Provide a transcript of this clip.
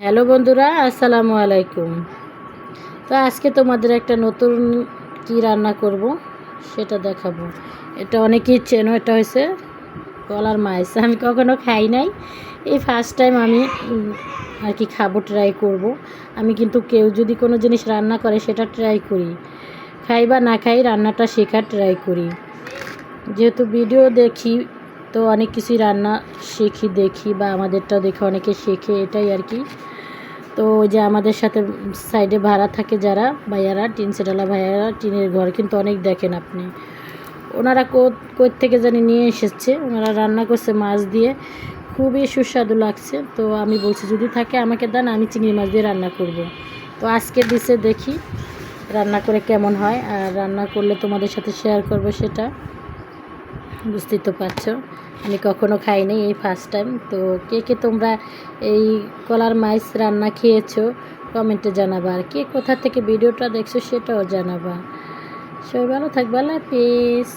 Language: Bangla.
হ্যালো বন্ধুরা, আসসালামু আলাইকুম। তো আজকে তোমাদের একটা নতুন কি রান্না করব সেটা দেখাবো। এটা অনেকেই চেনো, এটা হয়েছে কলার মাইস। আমি কখনো খাই নাই। এই ফার্স্ট টাইম আমি আর কি খাব ট্রাই করব। আমি কিন্তু কেউ যদি কোনো জিনিস রান্না করে সেটা ট্রাই করি। খাই বা না খাই রান্নাটা শেখার ট্রাই করি। যেহেতু ভিডিও দেখি তো অনেক কিছুই রান্না শিখি, দেখি বা আমাদেরটা দেখে অনেকে শেখে, এটাই আর কি। তো ওই যে আমাদের সাথে সাইডে ভাড়া থাকে যারা, ভাইয়ারা, টিন সেটালা ভাইয়ারা, টিনের ঘর কিন্তু অনেক দেখেন আপনি। ওনারা কোথ থেকে জানি নিয়ে এসেছে, ওনারা রান্না করছে মাছ দিয়ে। খুবই সুস্বাদু লাগছে, তো আমি বলছি যদি থাকে আমাকে দেন, আমি চিংড়ি মাছ দিয়ে রান্না করব। তো আজকে দিছে দেখি, রান্না করে কেমন হয়, আর রান্না করলে তোমাদের সাথে শেয়ার করব সেটা। বুঝতেই তো পারছ। আমি কখনো খাইনি এই ফার্স্ট টাইম তো কে কে তোমরা এই কলার মাইস রান্না খেয়েছো কমেন্টে জানাবা। আর কে কোথা থেকে ভিডিওটা দেখছ সেটাও জানাবা। সবাই ভালো থাকবে, আল্লাহ হাফিজ।